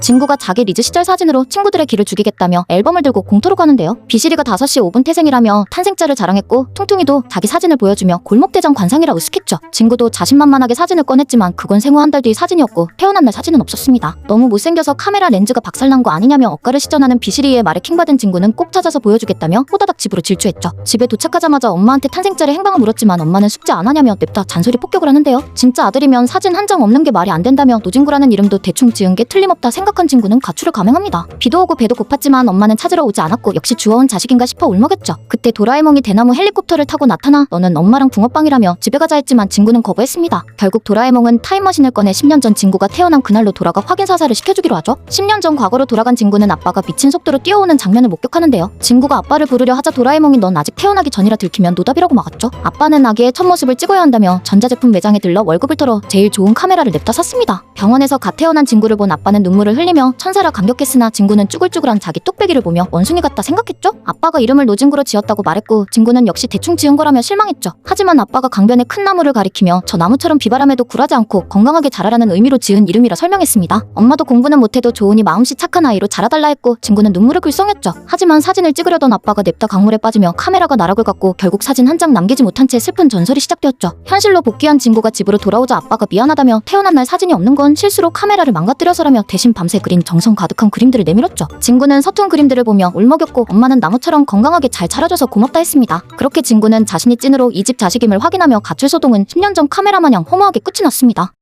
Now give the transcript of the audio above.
진구가 자기 리즈 시절 사진으로 친구들의 길을 죽이겠다며 앨범을 들고 공터로 가는데요. 비실이가 5시 5분 태생이라며 탄생자를 자랑했고 퉁퉁이도 자기 사진을 보여주며 골목대장 관상이라 으쓱했죠. 진구도 자신만만하게 사진을 꺼냈지만 그건 생후 한 달 뒤 사진이었고 태어난 날 사진은 없었습니다. 너무 못생겨서 카메라 렌즈가 박살난 거 아니냐며 억가를 시전하는 비실이의 말에 킹받은 진구는 꼭 찾아서 보여주겠다며 호다닥 집으로 질주했죠. 집에 도착하자마자 엄마한테 탄생자를 행방을 물었지만 엄마는 숙제 안 하냐며 냅다 잔소리 폭격을 하는데요. 진짜 아들이면 사진 한 장 없는 게 말이 안 된다며 노진구라는 이름도 대충 지은 게 틀림없다 생각 한 진구는 가출을 감행합니다. 비도 오고 배도 고팠지만 엄마는 찾으러 오지 않았고 역시 주워온 자식인가 싶어 울먹였죠. 그때 도라에몽이 대나무 헬리콥터를 타고 나타나 너는 엄마랑 붕어빵이라며 집에 가자 했지만 진구는 거부했습니다. 결국 도라에몽은 타임머신을 꺼내 10년 전 진구가 태어난 그날로 돌아가 확인 사살을 시켜주기로 하죠. 10년 전 과거로 돌아간 진구는 아빠가 미친 속도로 뛰어오는 장면을 목격하는데요. 진구가 아빠를 부르려 하자 도라에몽이 넌 아직 태어나기 전이라 들키면 노답이라고 막았죠. 아빠는 아기의 첫 모습을 찍어야 한다며 전자제품 매장에 들러 월급을 털어 제일 좋은 카메라를 냅다 샀습니다. 병원에서 갓 태어난 진구를 본 아빠는 눈물을 흘리며 천사라 감격했으나 진구는 쭈글쭈글한 자기 뚝배기를 보며 원숭이 같다 생각했죠. 아빠가 이름을 노진구로 지었다고 말했고 진구는 역시 대충 지은 거라며 실망했죠. 하지만 아빠가 강변의 큰 나무를 가리키며 저 나무처럼 비바람에도 굴하지 않고 건강하게 자라라는 의미로 지은 이름이라 설명했습니다. 엄마도 공부는 못해도 좋으니 마음씨 착한 아이로 자라달라 했고 진구는 눈물을 글썽였죠. 하지만 사진을 찍으려던 아빠가 냅다 강물에 빠지며 카메라가 나락을 갔고 결국 사진 한 장 남기지 못한 채 슬픈 전설이 시작되었죠. 현실로 복귀한 진구가 집으로 돌아오자 아빠가 미안하다며 태어난 날 사진이 없는 건 실수로 카메라를 망가뜨려서라며 대신 밤새 그린 정성 가득한 그림들을 내밀었죠. 진구는 서툰 그림들을 보며 울먹였고 엄마는 나무처럼 건강하게 잘 자라줘서 고맙다 했습니다. 그렇게 진구는 자신이 찐으로 이 집 자식임을 확인하며 가출 소동은 10년 전 카메라 마냥 허무하게 끝이 났습니다.